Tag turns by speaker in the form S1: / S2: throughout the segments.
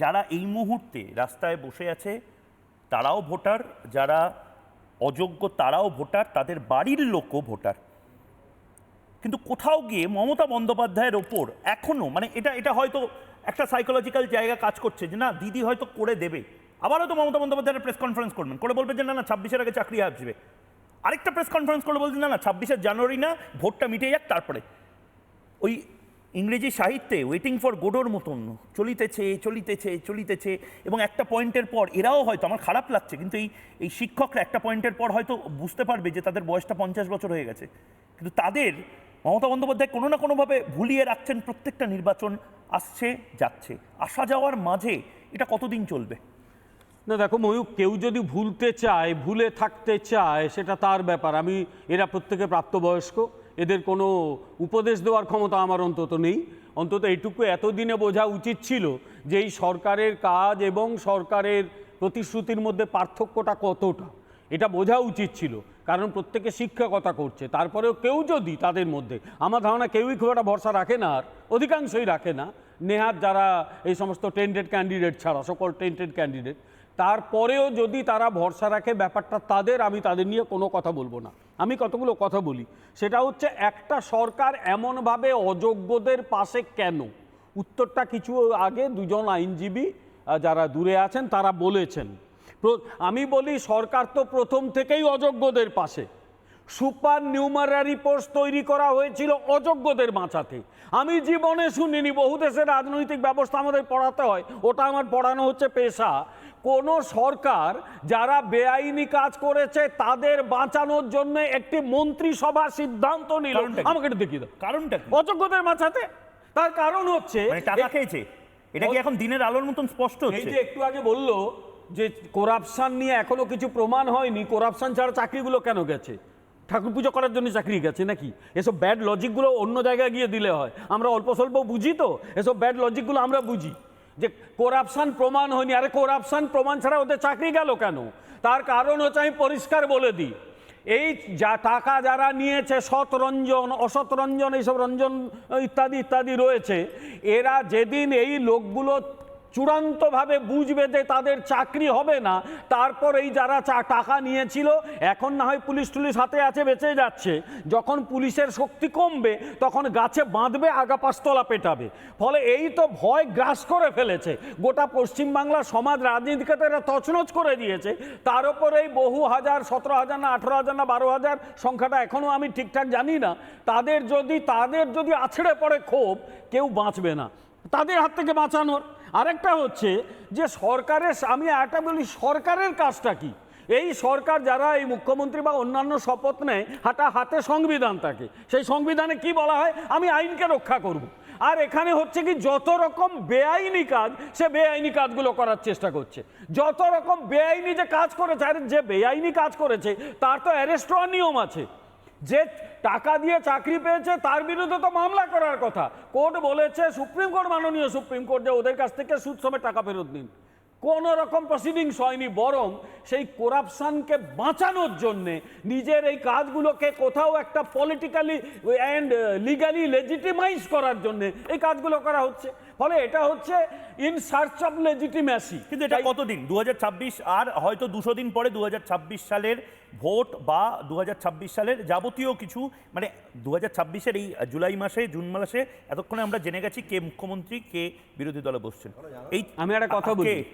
S1: যারা এই মুহূর্তে রাস্তায় বসে আছে, তারাও ভোটার, যারা অযোগ্য তারাও ভোটার, তাদের বাড়ির লোকও ভোটার। কিন্তু কোথাও গিয়ে মমতা বন্দ্যোপাধ্যায়ের ওপর এখনও মানে এটা এটা হয়তো একটা সাইকোলজিক্যাল জায়গা কাজ করছে যে না, দিদি হয়তো করে দেবে। আবার হয়তো মমতা বন্দ্যোপাধ্যায়ের প্রেস কনফারেন্স করবেন। করে বলবে যে না না, ছাব্বিশের আগে চাকরি আসবে। আরেকটা প্রেস কনফারেন্স করে বলছে না না, ছাব্বিশে জানুয়ারি না, ভোটটা মিটে যাক তারপরে। ওই ইংরেজি সাহিত্যে ওয়েটিং ফর গোডোর মতন, চলিতেছে চলিতেছে চলিতেছে, এবং একটা পয়েন্টের পর এরাও হয়তো, আমার খারাপ লাগছে, কিন্তু এই এই শিক্ষকরা একটা পয়েন্টের পর হয়তো বুঝতে পারবে যে তাদের বয়সটা পঞ্চাশ বছর হয়ে গেছে। কিন্তু তাদের, মমতা বন্দ্যোপাধ্যায় কোনো না কোনোভাবে ভুলিয়ে রাখছেন, প্রত্যেকটা নির্বাচন আসছে, যাচ্ছে। আসা যাওয়ার মাঝে এটা কতদিন চলবে?
S2: না, দেখো ময়ূক কেউ যদি ভুলতে চায়, ভুলে থাকতে চায়, সেটা তার ব্যাপার। আমি, এরা প্রত্যেকে প্রাপ্তবয়স্ক। এদের কোনো উপদেশ দেওয়ার ক্ষমতা আমার অন্তত নেই। অন্তত এইটুকু এতদিনে বোঝা উচিত ছিল যে এই সরকারের কাজ এবং সরকারের প্রতিশ্রুতির মধ্যে পার্থক্যটা কতটা। এটা বোঝা উচিত ছিল, কারণ প্রত্যেকে শিক্ষকতা করছে, তারপরেও কেউ যদি তাদের মধ্যে, আমার ধারণা কেউই খুব একটা ভরসা রাখে না আর, অধিকাংশই রাখে না। নেহাত যারা এই সমস্ত টেন্টেড ক্যান্ডিডেট ছাড়া, সকল টেন্টেড ক্যান্ডিডেট তারপরেও যদি তারা ভরসা রাখে ব্যাপারটা তাদের, আমি তাদের নিয়ে কোনো কথা বলব না। আমি কতগুলো কথা বলি। সেটা হচ্ছে একটা সরকার এমনভাবে অযোগ্যদের পাশে কেন? উত্তরটা কিছু আগে দুজন আইনজীবী যারা দূরে আছেন, তারা বলেছেন। আমি বলি সরকার তো প্রথম থেকেই অযোগ্যদের পাশে। সুপার নিউমারারি পোস্ট তৈরি করা হয়েছিল অযোগ্যদের বাঁচাতে। আমি জীবনে শুনিনি, বহু দেশের রাজনৈতিক ব্যবস্থা আমাদের পড়াতে হয়। ওটা আমার পড়ানো হচ্ছে পেশা। কোন সরকার যারা বেআইনি কাজ করেছে তাদের বাঁচানোর জন্য একটি মন্ত্রিসভা সিদ্ধান্ত নিল। আমাকে একটু দেখিয়ে দাও।
S1: কারণটা
S2: অযোগ্যদের বাঁচাতে তার কারণ হচ্ছে
S1: মানে টাকা খেয়েছে? এটা কি এখন দিনের আলোর মতন স্পষ্ট
S2: এই
S1: হচ্ছে?
S2: যে একটু আগে বলল যে করাপশন নিয়ে এখনও কিছু প্রমাণ হয়নি। করাপশন ছাড়া চাকরিগুলো কেন গেছে? ঠাকুর পুজো করার জন্য চাকরি গেছে নাকি? এসব ব্যাড লজিকগুলো অন্য জায়গায় গিয়ে দিলে হয়। আমরা অল্প স্বল্প বুঝি তো? এসব ব্যাড লজিকগুলো আমরা বুঝি। যে কোরাপশান প্রমাণ হয়নি। আরে কোরাপশান প্রমাণ ছাড়া ওদের চাকরি গেল কেন? তার কারণ হচ্ছে আমি পরিষ্কার বলে দিই। এই যা টাকা যারা নিয়েছে, সৎ রঞ্জন, অসৎ এইসব রঞ্জন, ইত্যাদি ইত্যাদি রয়েছে, এরা যেদিন এই লোকগুলো চূড়ান্তভাবে বুঝবে যে তাদের চাকরি হবে না। তারপর এই যারা টাকা নিয়েছিল, এখন না হয় পুলিশ টুলিশ হাতে আছে, বেঁচে যাচ্ছে। যখন পুলিশের শক্তি কমবে, তখন গাছে বাঁধবে, আগা পাঁচতলা পেটাবে। ফলে এই তো ভয় গ্রাস করে ফেলেছে। গোটা পশ্চিমবাংলার সমাজ রাজনীতিকে তো এরা তছনছ করে দিয়েছে। তার উপর এই বহু হাজার, সতেরো হাজার না, আঠেরো হাজার না, বারো হাজার সংখ্যাটা এখনও আমি ঠিকঠাক জানি না। তাদের যদি তাদের যদি আছড়ে পড়ে ক্ষোভ, কেউ বাঁচবে না। তাদের হাত থেকে বাঁচানোর আরেকটা হচ্ছে যে সরকারের আমি একটা বলি সরকারের কাজটা কি? এই সরকার যারা এই মুখ্যমন্ত্রী বা অন্যান্য শপথ নেয়, হাটা হাতে সংবিধান থাকে সেই সংবিধানে কি বলা হয়? আমি আইনকে রক্ষা করব। আর এখানে হচ্ছে কি যত রকম বেআইনি কাজ, সে বেআইনি কাজগুলো করার চেষ্টা করছে। যত রকম বেআইনি যে কাজ করেছে, আর যে বেআইনি কাজ করেছে, তার তো অ্যারেস্ট হওয়ার নিয়ম আছে। যে টাকা দিয়ে চাকরি পেয়েছে তার বিরুদ্ধে তো মামলা করার কথা। কোর্ট বলেছে সুপ্রিম কোর্ট মাননীয় সুপ্রিম কোর্ট যে ওদের কাছ থেকে সুদ সমেত টাকা ফেরত দিন কোন রকম প্রসিডিংস হয়নি বরং সেই করাপশনকে বাঁচানোর জন্যে নিজের এই কাজগুলোকে কোথাও একটা পলিটিক্যালি অ্যান্ড লিগালি লেজিটিমাইজ করার জন্যে এই কাজগুলো করা হচ্ছে। ফলে এটা হচ্ছে ইন সার্চ অফ লেজিটিম্যাসি
S1: কিন্তু এটা কতদিন? দু হাজার ছাব্বিশ আর হয়তো দুশো দিন পরে দু হাজার ছাব্বিশ সালের ভোট বা দু হাজার ছাব্বিশ সালের যাবতীয় কিছু মানে দু হাজার এই জুলাই মাসে জুন মাসে এতক্ষণে আমরা জেনে গেছি কে মুখ্যমন্ত্রী কে বিরোধী দলে বসছেন। এই
S2: আমি একটা কথা বলি।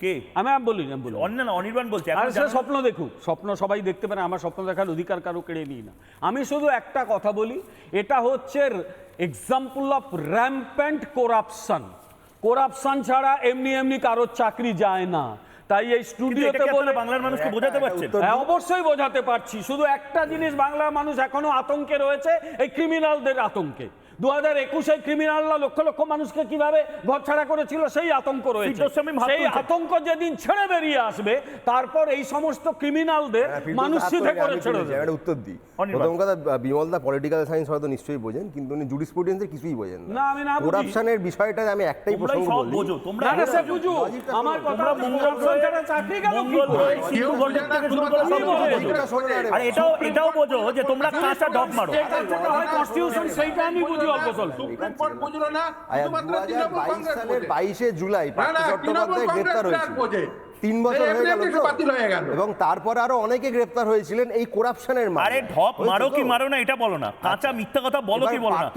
S1: কে?
S2: আমি আর বলি না বলি।
S1: অন্য না অনির্বাণ বলছে।
S2: আর সে স্বপ্ন দেখুক। স্বপ্ন সবাই দেখতে পারে আমার স্বপ্ন দেখার অধিকার কারও কেড়ে নিই না। আমি শুধু একটা কথা বলি এটা হচ্ছে example of rampant corruption corruption ছাড়া এমনি এমনি কারোর চাকরি যায় না। তাই এই স্টুডিওতে বলে
S1: বাংলার মানুষকে বোঝাতে পারছেন।
S2: হ্যাঁ অবশ্যই বোঝাতে পারছি। শুধু একটা জিনিস বাংলার মানুষ এখনও আতঙ্কে রয়েছে এই ক্রিমিনালদের আতঙ্কে। দু হাজার একুশে ক্রিমিনালরা লক্ষ লক্ষ মানুষকে কীভাবে ঘর ছাড়া করেছিল সেই আতঙ্ক রয়েছে। সেই আতঙ্ক যেদিন ছেড়ে বেরিয়ে আসবে তারপর এই সমস্ত ক্রিমিনালদের
S3: হ্যাঁ,
S2: মানুষ সিধে করে ছেড়ে দেবে
S3: উত্তর দিই। প্রথম কথা বিমল দা পলিটিক্যাল সায়েন্স হয়তো নিশ্চয়ই বোঝেন কিন্তু উনি জুডিসপ্রুডেন্সের কিছুই বোঝেন
S2: না, আমি না
S3: করাপশনের বিষয়টা আমি একটাই প্রসঙ্গ বলি।
S1: বোঝো তোমরা
S2: না না সে
S1: বোঝো।
S2: আমার কথা
S1: মঙ্গল
S2: চাকরি গেল কি করে?
S1: থেকে শুরু করে সব বোঝো। আর এটাও এটাও বোঝো যে তোমরা কাঁচা ডগ মারো।
S2: অল্প স্বল্প।
S4: Supreme court
S3: July Partha Chattopadhyay
S4: গ্রেফতার
S3: হয়েছিল। তিন বছর হয়ে গেল এবং তারপর আরও অনেকে গ্রেফতার হয়েছিলেন এই করাপশনের
S1: আরে ঢপ মারো কি মারো না এটা বলো না। আচ্ছা। কাঁচা মিথ্যা কথা বলো কি বলো না।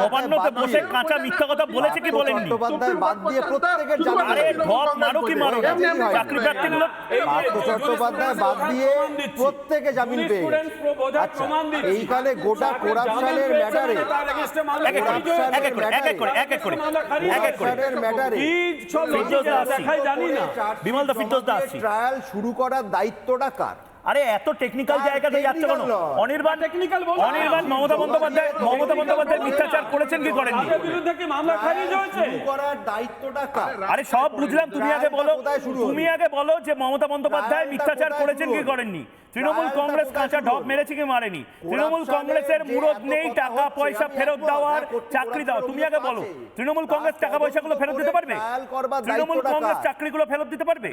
S1: নবান্নতে বসে কাঁচা মিথ্যা কথা বলেছে কি বলেননি?
S3: চট্টোপাধ্যায় বাদ দিয়ে প্রত্যেকের জানা
S1: আরে ঢপ মারো কি মারো না? চাকরি প্রার্থীগুলো
S3: পার্থ চট্টোপাধ্যায় বাদ দিয়ে প্রত্যেকে জামিন পেয়ে আচ্ছা এইখানে গোটা
S2: করাপশনের
S3: ম্যাটারে ম্যাটারে
S1: বিমল দা সন্তোষ দাস
S3: ট্রায়াল শুরু করার দায়িত্বটা কার?
S1: আরে এত টেকনিক্যাল জায়গাতে যাচ্ছে কেন? অনির্বাণ
S2: টেকনিক্যাল বল।
S1: অনির্বাণ মমতা বন্দ্যোপাধ্যায় মমতা বন্দ্যোপাধ্যায় মিথ্যাচার করেছেন কি করেন
S2: করেননি বিরুদ্ধে কি মামলা খারিজ হয়েছে?
S3: করার দায়িত্বটা কার?
S1: আরে সব বুঝলাম তুমি আগে বলো তুমি আগে বলো যে মমতা বন্দ্যোপাধ্যায় মিথ্যাচার করেছেন কি করেননি? তৃণমূল কংগ্রেস কাঁচা ঢপ মেরেছে কি মারেনি? তৃণমূল কংগ্রেসের মুরদ নেই টাকা পয়সা ফেরত দেওয়ার চাকরি দাও তুমি আগে বলো তৃণমূল কংগ্রেস টাকা পয়সা গুলো ফেরত দিতে পারবে? তৃণমূল কংগ্রেস
S3: চাকরি
S1: গুলো ফেরত দিতে পারবে?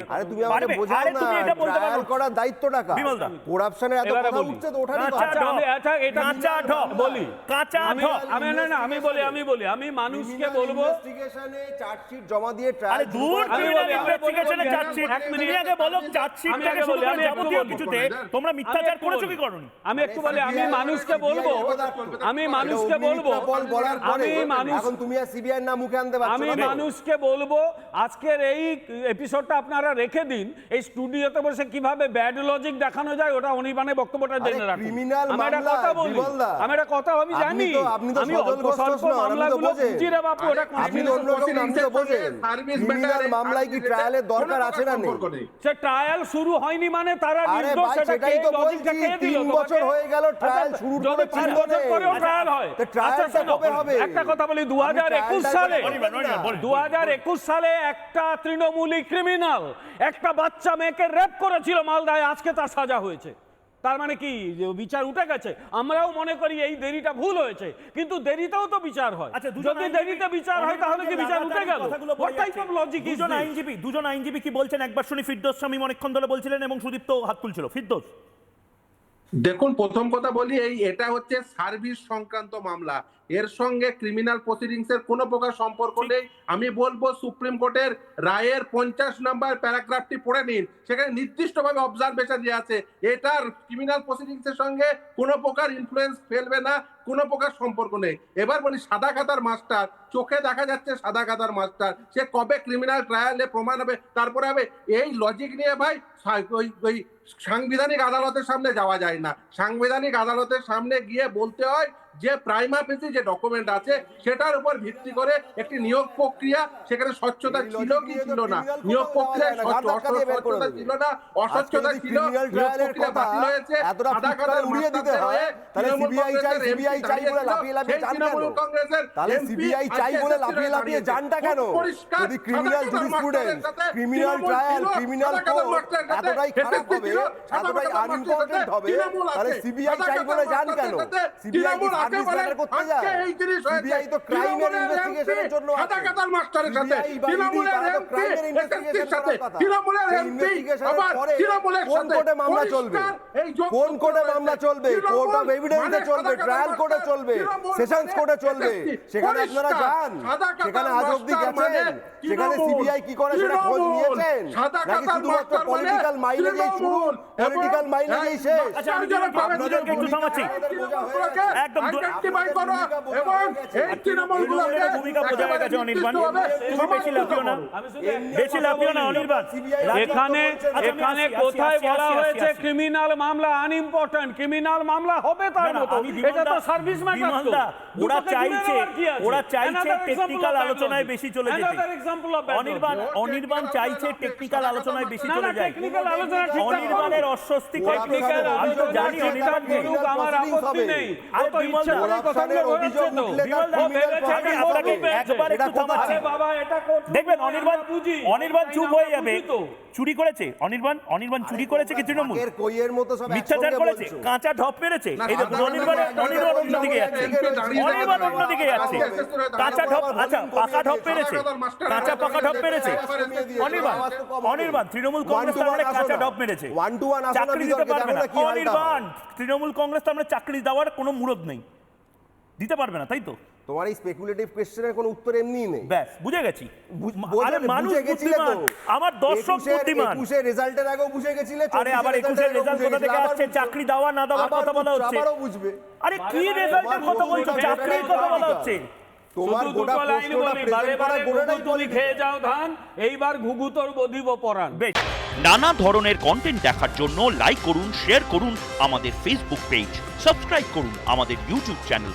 S3: আরে তুমি
S1: এটা বলতে পারবে
S3: দায়িত্ব
S2: টাকা আমি মানুষকে বলব
S1: তোমরা মিথ্যাচার করেছ কি
S2: আমি একটু বলি আমি মানুষকে বলব। আমি মানুষকে বলব।
S3: তুমি সিবিআই না মুখে আনতে
S2: আমি মানুষকে বলব আজকের এই এপিসোডটা আপনারা রেখে দিন। এই স্টুডিওতে বসে কীভাবে ব্যাড লজিক দেখানো যায় ওটা অনির্বাণে মানে
S3: বক্তব্যটা
S2: জেনে ক্রিমিনাল
S3: মামলা
S2: কথা বলি আমি একটা কথা আমি জানি।
S3: আপনি তো সজল ঘোষ
S2: ওটা
S3: আপনি অন্য নাম তো ক্রিমিনাল মামলায় কি ট্রায়ালের দরকার আছে না নেই?
S2: সে ট্রায়াল শুরু হয়নি মানে তারা নির্দোষ সেটা কে লজিকটা কে দিল
S3: বছর হয়ে গেল
S2: আচ্ছা, ট্রায়াল
S3: শুরু
S2: করে
S3: তিন
S2: বছর ট্রায়াল
S3: আচ্ছা,
S2: হয়
S3: তো
S2: আচ্ছা,
S3: কবে হবে?
S2: একটা কথা বলি
S3: 2021
S2: সালে 2021 সালে একটা তৃণমূলী ক্রিমিনাল একটা বাচ্চা মেয়েকে রেপ করেছিল মালদায়। আজকে তার সাজা হয়েছে। তার মানে কি? বিচার উঠে গেছে। আমরাও মনে করি এই দেরিটা ভুল হয়েছে কিন্তু দেরিতেও তো বিচার হয়।
S1: আচ্ছা
S2: যদি দেরিতে বিচার হয় তাহলে কি বিচার উঠে গেল? লজিক
S1: দুজন আইনজীবী দুজন আইনজীবী কি বলছেন? একবার শুনি ফিরদোস স্বামী অনেকক্ষণ ধরে বলছিলেন এবং সুদীপ্ত হাত তুলছিল ফিরদোস।
S4: দেখুন প্রথম কথা বলি এই এটা হচ্ছে সার্ভিস সংক্রান্ত মামলা। এর সঙ্গে ক্রিমিনাল প্রসিডিংস এর কোনো প্রকার সম্পর্ক নেই। আমি বলব সুপ্রিম কোর্টের রায়ের পঞ্চাশ নাম্বার প্যারাগ্রাফটি পড়ে নিন। সেখানে নির্দিষ্টভাবে অবজারভেশন দিয়ে আছে। এটার ক্রিমিনাল প্রসিডিংস এর সঙ্গে কোনো প্রকার ইনফ্লুয়েন্স ফেলবে না। কোনো প্রকার সম্পর্ক নেই। এবার বলি সাদা খাতার মাস্টার, চোখে দেখা যাচ্ছে সাদা খাতার মাস্টার। সে কবে ক্রিমিনাল ট্রায়ালে প্রমাণ হবে? তারপরে হবে, এই লজিক নিয়ে ভাই ওই ওই সাংবিধানিক আদালতের সামনে যাওয়া যায় না। সাংবিধানিক আদালতের সামনে গিয়ে বলতে হয় যে প্রাইমা পেসি যে ডকুমেন্ট আছে সেটার উপর ভিত্তি করে একটি নিয়োগ প্রক্রিয়া সেখানে স্বচ্ছতা ছিল কি ছিল না? নিয়োগ
S3: প্রক্রিয়া
S4: ছিল না। অস্বচ্ছতা ছিল নিয়োগ প্রক্রিয়া বাতিল হয়েছে।
S3: সাদা
S4: কালার
S3: উড়িয়ে দিতে হয় তাহলে সিবিআই চাই
S4: সিবিআই
S3: চাই বলে লাফিয়ে লাফিয়ে
S4: জানটা
S3: কেন? তাহলে সিবিআই চাই বলে লাফিয়ে লাফিয়ে জানটা কেন? যদি criminal
S4: jurisprudence criminal
S3: trial
S4: criminal court
S3: এতটাই খারাপ হবে এতটাই
S4: আনইম্পর্টেন্ট
S3: হবে তাহলে
S4: সিবিআই
S3: চাই বলে
S4: জান
S3: কেন? সিবিআই বলেন
S4: আজকে এই জিনিস হয়েছে। সাদা কাতার মাস্টারের সাথে। তৃণমূলের এমপি সাথে। তৃণমূলের
S3: এমপি
S4: আবার তৃণমূলের সাথে।
S3: মামলা চলবে? কোন কোর্টে মামলা চলবে? কোর্ট অফ চলবে? ট্রায়াল কোর্টে
S4: মানে
S3: চলবে? সেশনস কোর্টে চলবে? সেখানে আপনারা যান। সেখানে আজ গেছেন।
S4: মানে
S3: সেখানে সিবিআই কি করে সেটা খোঁজ নিয়েছেন? নাকি শুধুমাত্র পলিটিক্যাল মাইলেজেই শুরু পলিটিক্যাল
S4: মাইলেজেই
S3: শেষ।
S1: আচ্ছা আমি একটু একদম
S4: আইডেন্টিফাই করো। এবং এই তৃণমূল
S1: গুলোকে ভূমিকা বোঝা গেছে অনির্বাণ। তুমি বেশি লাফিও না। বেশি লাফিও না অনির্বাণ।
S2: এখানে এখানে কোথায় বলা হয়েছে ক্রিমিনাল মামলা আনইম্পর্টেন্ট ক্রিমিনাল মামলা হবে তার মতো। এটা তো সার্ভিস ম্যাটার তো।
S1: ওরা চাইছে ওরা চাইছে টেকনিক্যাল আলোচনায় বেশি চলে যেতে। অনির্বাণ অনির্বাণ চাইছে টেকনিক্যাল আলোচনায় বেশি চলে যায়।
S2: টেকনিক্যাল আলোচনা
S1: অনির্বাণের অস্বস্তি
S2: টেকনিক্যাল
S1: আমি তো জানি অনির্বাণ
S2: আমার আপত্তি নেই।
S1: আর বিমল অনির্বাণ চুপ হয়ে যাবে চুরি করেছে অনির্বাণ অনির্বাণ চুরি করেছে কি তৃণমূল মিথ্যাচার করেছে কাঁচা ঢপ অনির্বাণ অন্যদিকে যাচ্ছে কাঁচা ঢপ আচ্ছা পাকা ঢপ পেরেছে কাঁচা পাকা ঢপ অনির্বাণ অনির্বাণ তৃণমূল কংগ্রেস তাহলে কাঁচা ঢপ মেরেছে চাকরি দিতে পারবে না অনির্বাণ তৃণমূল কংগ্রেস তো আমরা চাকরি দেওয়ার কোনো মুরদ নেই দিতে পারবে না তাই তো?
S3: তোমার এই স্পেকুলেটিভ কোয়েশ্চেনের কোনো উত্তর এমনিই নেই।
S1: ব্যাস বুঝে গেছি। আরে মানুষ
S3: বুঝে তো।
S1: বুদ্ধিমান আমার দর্শক বুদ্ধিমান।
S3: একুশের রেজাল্টের আগেও বুঝে গেছিলে
S1: আরে আবার
S3: রেজাল্টের
S1: একুশের
S3: আগেও
S1: রেজাল্ট কোথা থেকে আসছে? চাকরি দেওয়া না দেওয়ার কথা বলা হচ্ছে।
S3: আবারও বুঝবে।
S1: আরে কি রেজাল্টের কথা বলছো?
S3: বারে
S1: চাকরির কথা বলা হচ্ছে।
S3: তোমার গোটা প্রশ্নটা
S2: বারে
S3: প্রেজেন্ট করা
S2: বারে
S3: গোটাটাই
S2: তুমি খেয়ে যাও ধান এইবার ঘুঘু তোর বধিব পরাণ।
S1: বেশ।
S5: নানা ধরনের কন্টেন্ট দেখার জন্য লাইক করুন শেয়ার করুন আমাদের ফেসবুক পেজ সাবস্ক্রাইব করুন আমাদের ইউটিউব চ্যানেল